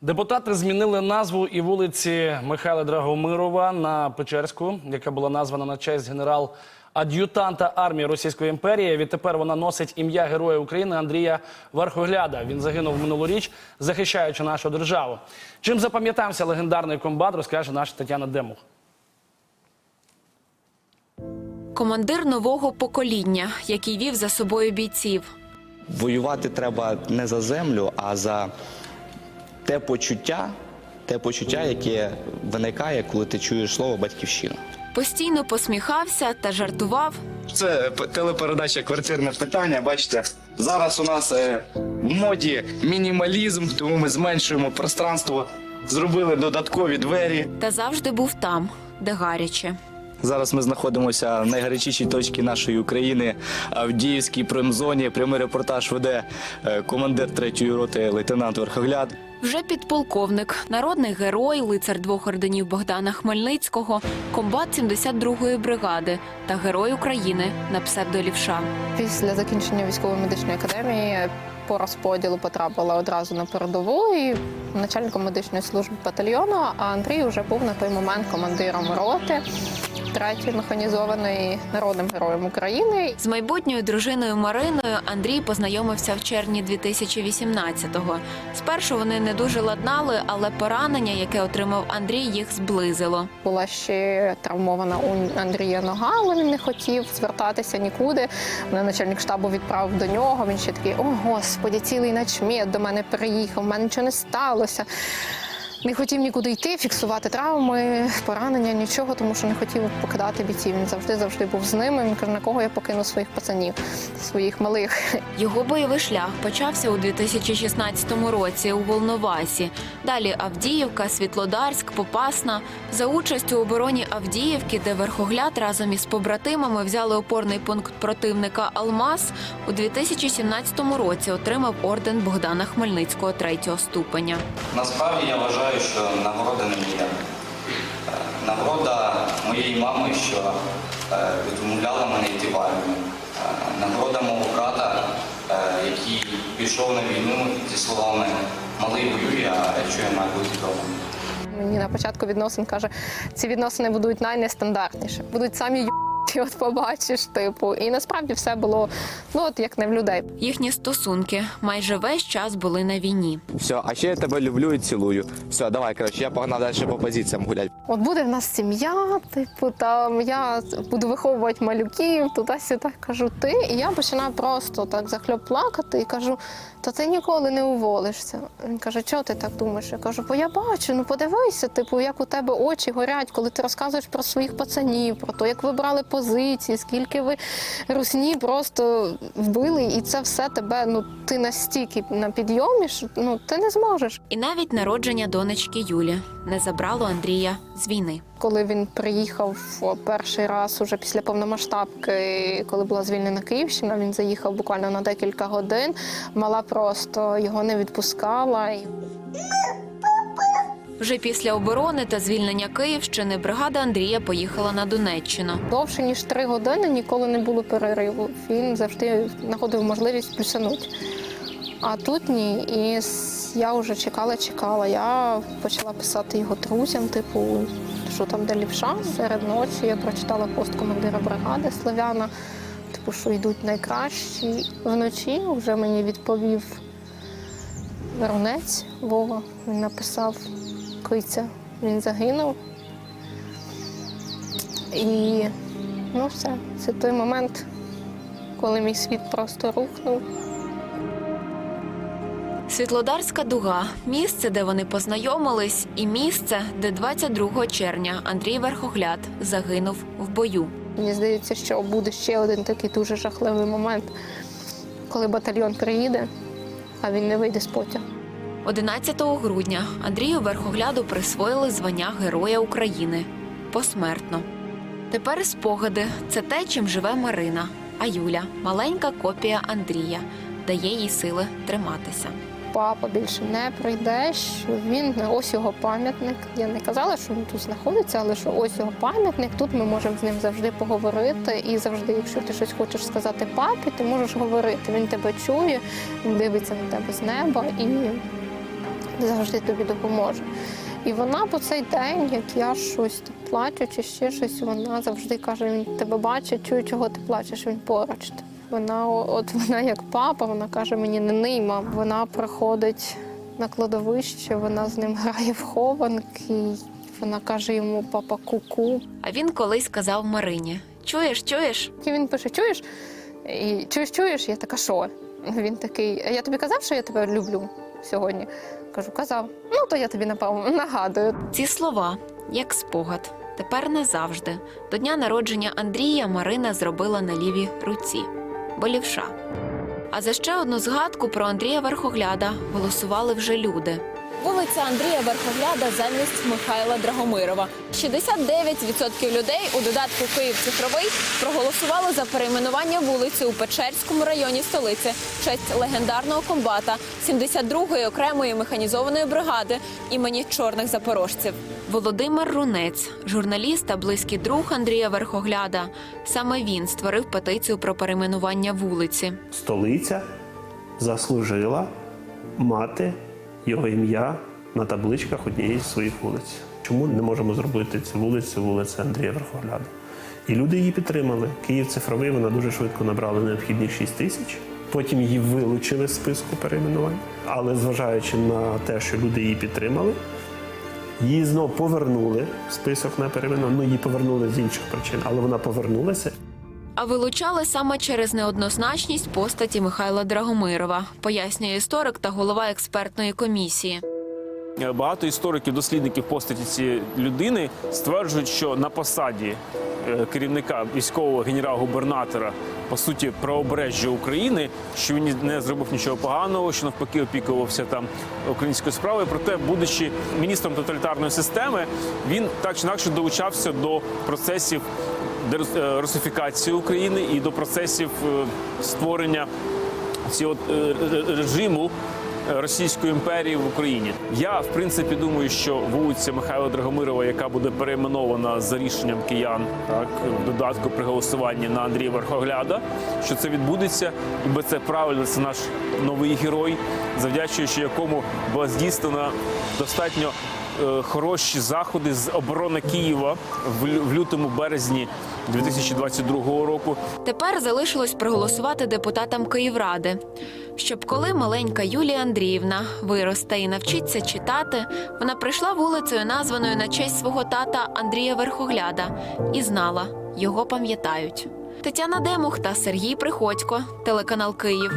Депутати змінили назву і вулиці Михайла Драгомирова на Печерську, яка була названа на честь генерал-ад'ютанта армії Російської імперії. Відтепер вона носить ім'я Героя України Андрія Верхогляда. Він загинув минулоріч, захищаючи нашу державу. Чим запам'ятався легендарний комбат, розкаже наша Тетяна Демух. Командир нового покоління, який вів за собою бійців. Воювати треба не за землю, а за те почуття, те почуття, яке виникає, коли ти чуєш слово батьківщина. Постійно посміхався та жартував. Це телепередача Квартирне питання. Бачите, зараз у нас е, в моді мінімалізм, тому ми зменшуємо пространство, зробили додаткові двері. Та завжди був там, де гаряче. Зараз ми знаходимося в найгарячішій точці нашої України Авдіївській промзоні. Прямий репортаж веде е, командир третьої роти лейтенант Верхогляд. Вже підполковник, народний герой, лицар двох орденів Богдана Хмельницького, комбат 72-ї бригади та герой України на псевдолівша. Після закінчення військової медичної академії по розподілу потрапила одразу на передову і начальником медичної служби батальйону. А Андрій вже був на той момент командиром роти третьої механізованої народним героєм України. З майбутньою дружиною Мариною Андрій познайомився в червні 2018-го. Спершу вони не дуже ладнали, але поранення, яке отримав Андрій, їх зблизило. Була ще травмована у Андрія нога, але він не хотів звертатися нікуди. Мене начальник штабу відправив до нього. Він ще такий: о господі, цілий начмет до мене приїхав, в мене нічого не сталося. Не хотів нікуди йти, фіксувати травми, поранення, нічого, тому що не хотів покидати бійців. Він завжди завжди був з ними. Він каже, на кого я покину своїх пацанів, своїх малих. Його бойовий шлях почався у 2016 році у Волновасі. Далі Авдіївка, Світлодарськ, Попасна. За участь у обороні Авдіївки, де верхогляд разом із побратимами взяли опорний пункт противника Алмаз, у 2017 році отримав орден Богдана Хмельницького третього ступеня. Насправді я вважаю, що нагорода не моя. Е, Нагорода моєї мами, що е, відмовляла мене йти в армію. Е, Нагорода мого брата, який пішов на війну зі словами Малий воює, а якщо я маю бути вдома. Мені на початку відносин каже, ці відносини будуть найнестандартніші, будуть самі ю**ті, от побачиш, типу. І насправді все було ну от як не в людей. Їхні стосунки майже весь час були на війні. Все, а ще я тебе люблю і цілую. Все, давай, коротше, я погнав далі по позиціям гуляти. От буде в нас сім'я, типу, там я буду виховувати малюків, туди-сюди кажу ти. І я починаю просто так захльоп плакати і кажу: та ти ніколи не уволишся. Він каже, чого ти так думаєш? Я кажу, бо я бачу, ну подивися, типу, як у тебе очі горять, коли ти розказуєш про своїх пацанів, про те, як ви брали позиції, скільки ви русні просто вбили, і це все тебе, ну ти настільки на підйомі, що ну ти не зможеш. І навіть народження донечки Юлі не забрало Андрія з війни. Коли він приїхав перший раз, уже після повномасштабки, коли була звільнена Київщина, він заїхав буквально на декілька годин. Мала просто його не відпускала. Вже після оборони та звільнення Київщини бригада Андрія поїхала на Донеччину. Довше ніж три години ніколи не було перериву. Він завжди знаходив можливість плюсанути. А тут ні. І я вже чекала, чекала. Я почала писати його друзям, типу, що там де ліпша. Серед ночі я прочитала пост командира бригади Слов'яна, типу, що йдуть найкращі. Вночі вже мені відповів Веронець Вова. Він написав Киця. Він загинув. І ну все, це той момент, коли мій світ просто рухнув. Світлодарська дуга місце, де вони познайомились, і місце, де 22 червня Андрій Верхогляд загинув в бою. Мені здається, що буде ще один такий дуже жахливий момент, коли батальйон приїде, а він не вийде з потягу. 11 грудня Андрію Верхогляду присвоїли звання Героя України посмертно. Тепер спогади це те, чим живе Марина. А Юля маленька копія Андрія, дає їй сили триматися. Папа більше не прийде, він ось його пам'ятник. Я не казала, що він тут знаходиться, але що ось його пам'ятник. Тут ми можемо з ним завжди поговорити. І завжди, якщо ти щось хочеш сказати папі, ти можеш говорити. Він тебе чує, він дивиться на тебе з неба і завжди тобі допоможе. І вона по цей день, як я щось так плачу чи ще щось, вона завжди каже: він тебе бачить, чує, чого ти плачеш, він поруч. Вона, от вона як папа, вона каже мені не ний, мам. Вона приходить на кладовище, вона з ним грає в хованки. Вона каже йому папа ку-ку. А він колись сказав Марині: Чуєш, чуєш? І він пише: чуєш? І чуєш, чуєш? Я така, що? Він такий, «А я тобі казав, що я тебе люблю сьогодні. Кажу, казав. Ну, то я тобі напевно нагадую. Ці слова як спогад. Тепер назавжди. До дня народження Андрія Марина зробила на лівій руці, бо лівша. А за ще одну згадку про Андрія Верхогляда голосували вже люди. Вулиця Андрія Верхогляда замість Михайла Драгомирова. 69% людей у додатку Київ цифровий проголосували за перейменування вулиці у Печерському районі столиці в честь легендарного комбата 72-ї окремої механізованої бригади імені чорних запорожців. Володимир Рунець, журналіст та близький друг Андрія Верхогляда. Саме він створив петицію про перейменування вулиці. столиця заслужила мати його ім'я на табличках однієї з своїх вулиць. Чому не можемо зробити цю вулицю вулиця Андрія Верхогляда? І люди її підтримали. Київ цифровий, вона дуже швидко набрала необхідні 6 тисяч. Потім її вилучили з списку перейменувань. Але зважаючи на те, що люди її підтримали, її знову повернули в список на перейменування. Ну, її повернули з інших причин, але вона повернулася А вилучали саме через неоднозначність постаті Михайла Драгомирова, пояснює історик та голова експертної комісії. Багато істориків, дослідників постаті цієї людини стверджують, що на посаді е, керівника військового генерал-губернатора, по суті, правобережжя України, що він не зробив нічого поганого, що навпаки опікувався там українською справою. Проте, будучи міністром тоталітарної системи, він так чи інакше долучався до процесів е, русифікації України і до процесів е, створення цього режиму Російської імперії в Україні. Я в принципі думаю, що вулиця Михайла Драгомирова, яка буде перейменована за рішенням киян, так в додатку при голосуванні на Андрія Верхогляда, що це відбудеться, і бо це правильно, це наш новий герой, завдячуючи якому була здійснена достатньо. е, Хороші заходи з оборони Києва в лю- в лютому березні 2022 року. Тепер залишилось проголосувати депутатам Київради, щоб коли маленька Юлія Андріївна виросте і навчиться читати, вона прийшла вулицею, названою на честь свого тата Андрія Верхогляда, і знала, його пам'ятають. Тетяна Демух та Сергій Приходько, телеканал Київ.